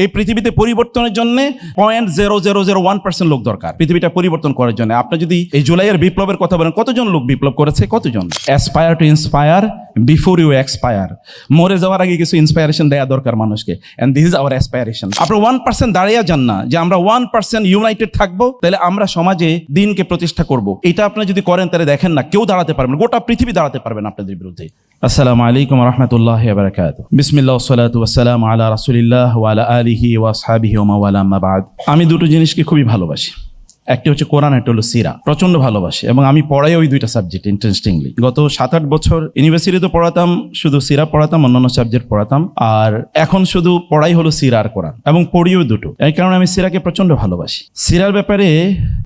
এই পৃথিবীতে পরিবর্তনের জন্য point zero zero zero one percent লোক দরকার। পৃথিবীটা পরিবর্তন করার জন্য। আপনি যদি এই জুলাইয়ের বিপ্লবের কথা বলেন, কতজন লোক বিপ্লব করেছে? কতজন? Aspire to inspire before you expire মরে যাওয়ার আগে কিছু ইন্সপায়ারেশন দেওয়া দরকার মানুষকে। And this is our aspiration আপনার ওয়ান পার্সেন্ট দাঁড়িয়ে যান না যে আমরা ওয়ান পার্সেন্ট ইউনাইটেড থাকব, তাহলে আমরা সমাজে দিনকে প্রতিষ্ঠা করব। এটা আপনি যদি করেন, তাহলে দেখেন না, কেউ দাঁড়াতে পারবেন গোটা পৃথিবী দাঁড়াতে পারবেন আপনাদের বিরুদ্ধে। আসসালামু আলাইকুম রহমতুল্লাহ বারাকাত বিসমিল্লা সালাতু ওয়াসালাম আলা রাসুলিল্লাহ ওয়ালা আলিহি ওয়াসহাবিহি ওয়া মাওয়ালা, আম্মা বাদ। আমি দুটো জিনিসকে খুবই ভালোবাসি। একটি হচ্ছে কোরআন, একটা হলো সিরা। প্রচণ্ড ভালোবাসি এবং আমি পড়াই ওই দুইটা সাবজেক্ট ইন্টারেস্টিংলি গত সাত আট বছর ইউনিভার্সিটিতে পড়াতাম, শুধু সিরা পড়াতাম, অন্যান্য সাবজেক্ট পড়াতাম। আর এখন শুধু পড়াই হলো সিরা আর কোরআন এবং পড়িও দুটো। এই কারণে আমি সিরাকে প্রচণ্ড ভালোবাসি। সিরার ব্যাপারে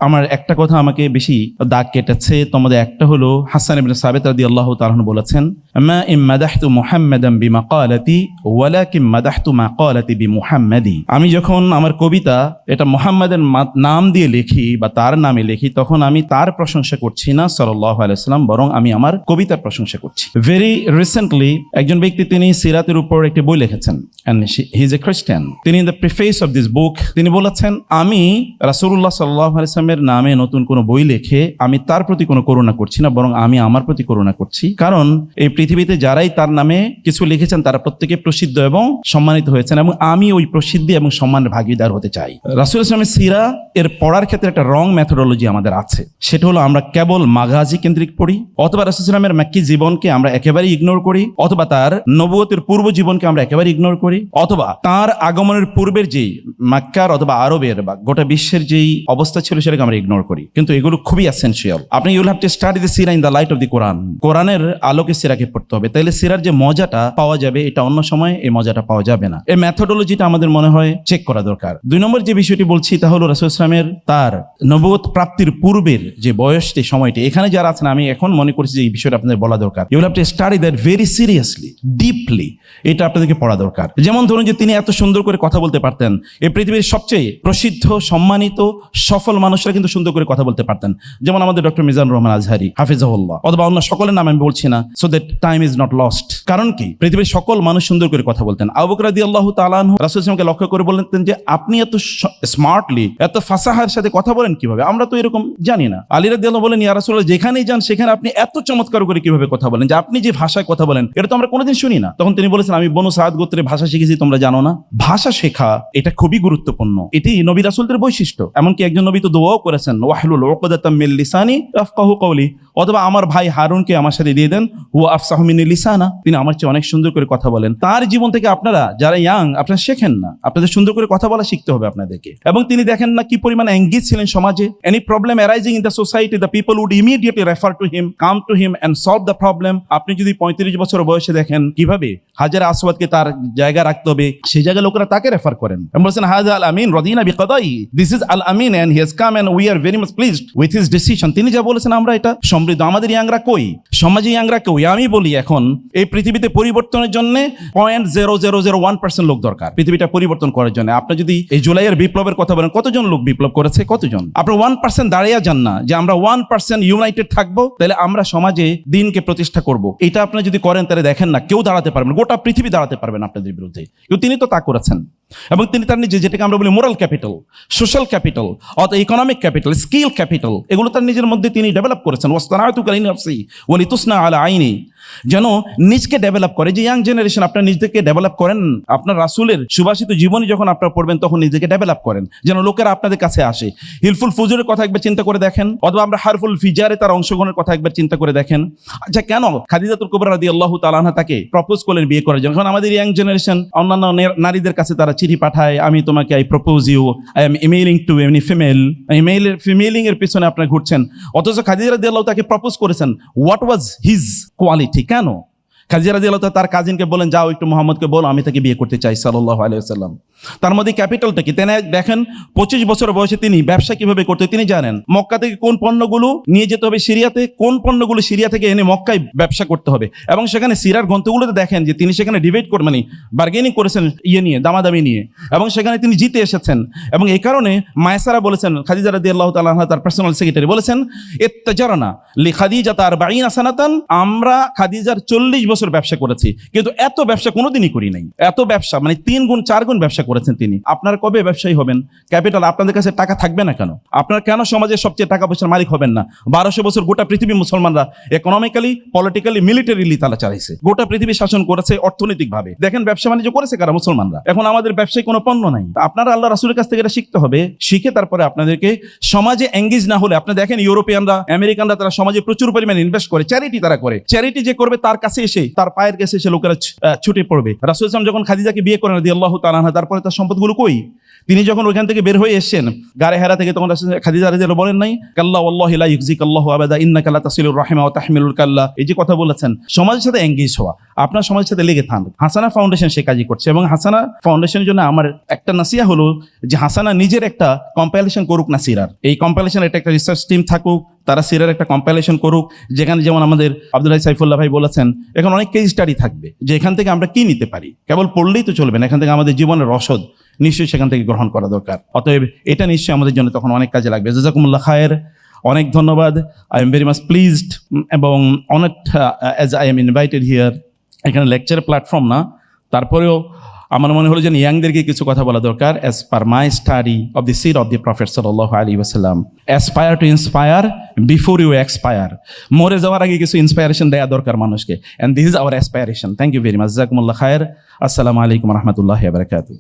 আমার একটা কথা আমাকে বেশি দাগ কেটেছে। তোমাদের একটা হলো হাসান ইবনে সাবেত আল্লাহ তাআলা বলেছেন মা ইম মাদাহতু মুহাম্মাদান বিমাকালাতি ওয়ালাকিন মাদাহতু মাকালাতি বিমুহাম্মাদি আমি যখন আমার কবিতা এটা মুহাম্মাদের নাম দিয়ে লিখি বা তার নামে লিখি, তখন আমি তার প্রশংসা করছি না সাল্লাল্লাহু আলাইহি সাল্লাম, বরং আমি আমার কবিতার প্রশংসা করছি। ভেরি রিসেন্টলি একজন ব্যক্তি তিনি সিরাতের উপর একটি বই লিখেছেন and he is a Christian তিনি the preface of this book তিনি বলেছেন, আমি রাসূলুল্লাহ সাল্লাল্লাহু আলাইহি সাল্লামের নামে নতুন কোনো বই লিখে আমি তার প্রতি কোনো করুণা করছি না, বরং আমি আমার প্রতি করুণা করছি। কারণ এই পৃথিবীতে যারাই তার নামে কিছু লিখেছেন, তারা প্রত্যেকে প্রসিদ্ধ এবং সম্মানিত হয়েছেন এবং আমি ওই প্রসিদ্ধি এবং সম্মানের ভাগিদার হতে চাই। রাসুল ইসলামের সিরা, এর পড়ার ক্ষেত্রে একটা রং মেথোডোলজি আমাদের আছে। সেটা হলো আমরা কেবল মাগাজি কেন্দ্রিক পড়ি, অথবা রাসুল ইসলামের মাক্কি জীবনকে আমরা একেবারে ইগনোর করি, অথবা তার নবুয়তের পূর্ব জীবনকে আমরা একেবারে ইগনোর করি, অথবা তার আগমনের পূর্বের যেই মাক্কার অথবা আরবের বা গোটা বিশ্বের যেই অবস্থা ছিল সেটাকে আমরা ইগনোর করি। কিন্তু এগুলো খুবই এসেন্সিয়াল আপনি you'll have to study the Sira in the light of the Quran কোরআনের আলোকে সিরাকে পড়তে হবে। তাইলে সিরার যে মজাটা পাওয়া যাবে, এটা অন্য সময় এই মজাটা পাওয়া যাবে না। এই ম্যাথোডোলজিটা আমাদের মনে হয় চেক করা দরকার। দুই নম্বর যে বিষয়টি বলছি, তা হলো রাসুল ইসলামের তার নবত প্রাপ্তির পূর্বের যে বয়সটি সময়টি। এখানে যারা আছেন, আমি এখন মনে করছি যে এই বিষয়টা আপনাদের বলা দরকার। You'll have to study that very seriously deeply এটা আপনাদেরকে পড়া দরকার। যেমন ধরুন যে তিনি এত সুন্দর করে কথা বলতে পারতেন এই পৃথিবীর সবচেয়ে প্রসিদ্ধ, সম্মানিত, সফল মানুষরা কিন্তু সুন্দর করে কথা বলতে পারতেন। যেমন আমাদের ডক্টর মিজান রহমান আজহারি, হাফিজাহুল্লাহ, অথবা অন্য সকলের নাম আমি বলছি না। So that time is not lost কারণ কি? পৃথিবীর সকল মানুষ সুন্দর করে কথা বলতেন। আবু বকর রাদিয়াল্লাহু তাআলা আনহু রাসূল ইসলামকে লক্ষ্য করে বলতেন যে, আপনি এত স্মার্টলি এত ফাসাহার সাথে কথা বলেন কীভাবে? আমরা তো এরকম জানি না। আলী রাদিয়াল্লাহু বলেন, ইয়া রাসূলুল্লাহ, যেখানেই যান, সেখানে আপনি এত চমৎকার করে কীভাবে কথা বলেন যে, আপনি যে ভাষায় কথা বলেন, এটা তো আমরা কোনোদিন শুনি না। তখন তিনি বলেছেন, আমি বনু সাদ গোত্রে ভাষা শিখেছি, তোমরা জানো না? ভাষা শেখা, এটা খুবই গুরুত্বপূর্ণ। এটি নবী রাসূলদের বৈশিষ্ট্য। এমনকি একজন নবী তো দোয়াও করেছেন, ওয়াহলুল আফকাহু কওলি অথবা, আমার ভাই হারুনকে আমার সাথে দিয়ে দেন, হুয়া আফসাহু মিন লিসানা, তিনি আমার চেয়ে অনেক সুন্দর করে কথা বলেন। তার জীবন থেকে আপনারা যারা ইয়াং আপনারা শেখেন না। আপনাদের সুন্দর করে কথা বলা শিখতে হবে আপনাদেরকে। এবং তিনি দেখেন না কি এঙ্গেজ ছিলেন সমাজে। Any problem arising in the society the people would immediately refer to him come to him and solve the problem আপনি যদি পঁয়ত্রিশ বছর বয়সে দেখেন কীভাবে হাজার আসওয়াদকে তার জায়গা রাখতে হবে, সেই জায়গায় লোকেরা তাকে রেফার করেন। এবং বলছেন, হাজ আল আমিন, রদিনা বিকদাই this is Al Amin and he has come and we are very much pleased with his decision তিনি যা বলেছেন আমরা এটা। সমৃদ্ধ আমাদের ইয়াংরা কই? সমাজে ইয়াংরা কই? আমি বলি এখন, এই পৃথিবীতে পরিবর্তনের জন্য point zero zero zero one percent লোক দরকার। পৃথিবীটা পরিবর্তন করার জন্য। আপনি যদি এই জুলাইয়ের বিপ্লবের কথা বলেন, কতজন লোক বিপ্লব করেছে? কতজন? আপনার ওয়ান পার্সেন্ট দাঁড়িয়ে যান না যে আমরা ওয়ান পার্সেন্ট ইউনাইটেড থাকব, তাহলে আমরা সমাজে দিনকে প্রতিষ্ঠা করব। এটা আপনি যদি করেন, তাহলে দেখেন না, কেউ দাঁড়াতে পারবেন গোটা পৃথিবী দাঁড়াতে পারবেন আপনাদের বিরুদ্ধে। কিন্তু তিনি তো তা করেছেন। এবং তিনি তার নিজে যেটাকে আমরা বলি মোরাল ক্যাপিটাল সোশ্যাল ক্যাপিটাল অথবা ইকোনমিক ক্যাপিটাল স্কিল ক্যাপিটাল এগুলো তার নিজের মধ্যে তিনি ডেভেলপ করেছেন। ওয়াস্তানাতু কালিন নফসি ওয়ালি তুসনা আলা আইনি। যেন নিজকে ডেভেলপ করে, যে ইয়াং জেনারেশন আপনার নিজেকে ডেভেলপ করেন, আপনার রাসুলের সুভাষিত জীবনী যখন আপনারা পড়বেন, তখন নিজেকে ডেভেলপ করেন। যেন লোকেরা আপনাদের কাছে আসে। হিলফুল ফুজুরের কথা একবার চিন্তা করে দেখেন, অথবা আমরা হারফুল ফিজারে তার অংশগ্রহণের কথা একবার চিন্তা করে দেখেন। আচ্ছা কেন খাদিজাতুল কুবরা রাদি আল্লাহ তালাহা তাকে প্রপোজ করলেন বিয়ে করার জন্য? এখন আমাদের ইয়াং জেনারেশন অন্যান্য নারীদের কাছে তারা চিঠি পাঠায়, আমি তোমাকে I propose you I am emailing to এমনি ফিমেল ইমেইলের ফিমেলিং এর পিছনে আপনার ঘুরছেন। অথচ খাদিজা রাদি আল্লাহ তাকে প্রপোজ করেছেন। হোয়াট ওয়াজ হিজ কোয়ালিটি কেন? খাদিজা রাদি আল্লাহ তার কাজিনকে বলেন, যাও একটু মোহাম্মদকে বলো, আমি তাকে বিয়ে করতে চাই। সাল্লাহ আলাইসাল্লাম তার মধ্যে ক্যাপিটালটা কি? তেনে দেখেন, পঁচিশ বছর বয়সে তিনি ব্যবসা কীভাবে করতে, তিনি জানেন, মক্কা থেকে কোন পণ্যগুলো নিয়ে যেতে হবে সিরিয়াতে, কোন পণ্যগুলো সিরিয়া থেকে এনে মক্কায় ব্যবসা করতে হবে। এবং সেখানে সিরার গ্রন্থগুলোতে দেখেন যে তিনি সেখানে ডিবেট করে মানে বার্গেনিং করেছেন ইয়ে নিয়ে, দামাদামি নিয়ে। এবং সেখানে তিনি জিতে এসেছেন। এবং এই কারণে মায়েসারা বলেছেন, খাদিজা রাদি আল্লাহ তালাহ তার পার্সোনাল সেক্রেটারি বলেছেন এত্তাজারানা লি খাদিজা তার বাইন আসানাতান আমরা খাদিজার চল্লিশ বছর ব্যবসা করেছি। কিন্তু এত ব্যবসা কোনোদিনই করি নাই। এত ব্যবসা মানে তিন গুণ, চার গুণ ব্যবসা করেছেন তিনি। আপনার কবে ব্যবসায়ী হবেন? ক্যাপিটাল আপনাদের কাছে টাকা থাকবে না কেন? আপনার কেন সমাজের সবচেয়ে টাকা পয়সার মালিক হবেন না? বারোশো বছর গোটা পৃথিবী মুসলমানরা ইকোনমিক্যালি পলিটিক্যালি মিলিটারিলি তারা চালাইছে। গোটা পৃথিবী শাসন করেছে অর্থনৈতিকভাবে। দেখেন ব্যবসা বাণিজ্য করেছে কারা মুসলমানরা? এখন আমাদের ব্যবসায় কোনো পণ্য নাই। আপনারা আল্লাহ রাসুলের কাছ থেকে এটা শিখতে হবে। শিখে তারপরে আপনাদেরকে সমাজে এঙ্গেজ না হলে, আপনি দেখেন ইউরোপিয়ানরা, আমেরিকানরা তারা সমাজে প্রচুর পরিমাণে ইনভেস্ট করে চ্যারিটি তারা করে। চ্যারিটি যে করবে তার কাছে এসে, তার পায়ের কাছে এসে লোকেরা ছুটে পড়বে। রাসুল ইসলাম যখন খাদিজাকে বিয়ে করেন দিয়ে আল্লাহ তালাহা তারপরে তার সম্পদগুলো কই? তিনি যখন ওইখান থেকে বের হয়ে এসেছেন গাড়ে হেরা থেকে তখন খাদিজা রাদিয়াল্লাহু বলেন নাই, কাল্লা আল্লাহ লা ইউজিক আল্লাহ আবাদা, ইন্নাকা লা তাসিলুর রাহিমা ওয়া তাহমিলুল কাল্লা। এই যে কথা বলেছেন, সমাজের সাথে এঙ্গেজ হওয়া, আপনার সমাজের সাথে লেগে থান হাসানা ফাউন্ডেশন সে কাজই করছে এবং হাসানা ফাউন্ডেশনের জন্য আমার একটা নাসিয়া হলো যে হাসানা নিজের একটা কম্পাইলেশন করুক না সিরার এই কম্পাইলেশন একটা রিসার্চ টিম থাকুক তারা সিরার একটা কম্পাইলেশন করুক, যেখানে যেমন আমাদের আব্দুল্লাহ সাইফুল্লাহ ভাই বলেছেন, এখন অনেক কেস স্টাডি থাকবে, যে এখান থেকে আমরা কি নিতে পারি? কেবল পড়লেই তো চলবে না, এখান থেকে আমাদের জীবনের রসদ নিশ্চয়ই সেখান থেকে গ্রহণ করা দরকার। অতএব এটা নিশ্চয়ই আমাদের জন্য তখন অনেক কাজে লাগবে। জাজাকুমুল্লাহ খায়ের অনেক ধন্যবাদ। I am very much pleased এবং অনেক as I am invited here এখানে লেকচার প্ল্যাটফর্ম না, তারপরেও আমার মনে হলো যেন ইয়াংদেরকে কিছু কথা বলা দরকার as per my study of the seat of the prophet সাল আলী আসসালাম aspire to inspire before you expire মরে যাওয়ার আগে কিছু ইন্সপায়ারেশন দেওয়া দরকার মানুষকে। And this is our aspiration thank you very much জাকুমুল্লাহ খায়ের। আসসালামু আলাইকুম রহমতুল্লাহ বারকাতু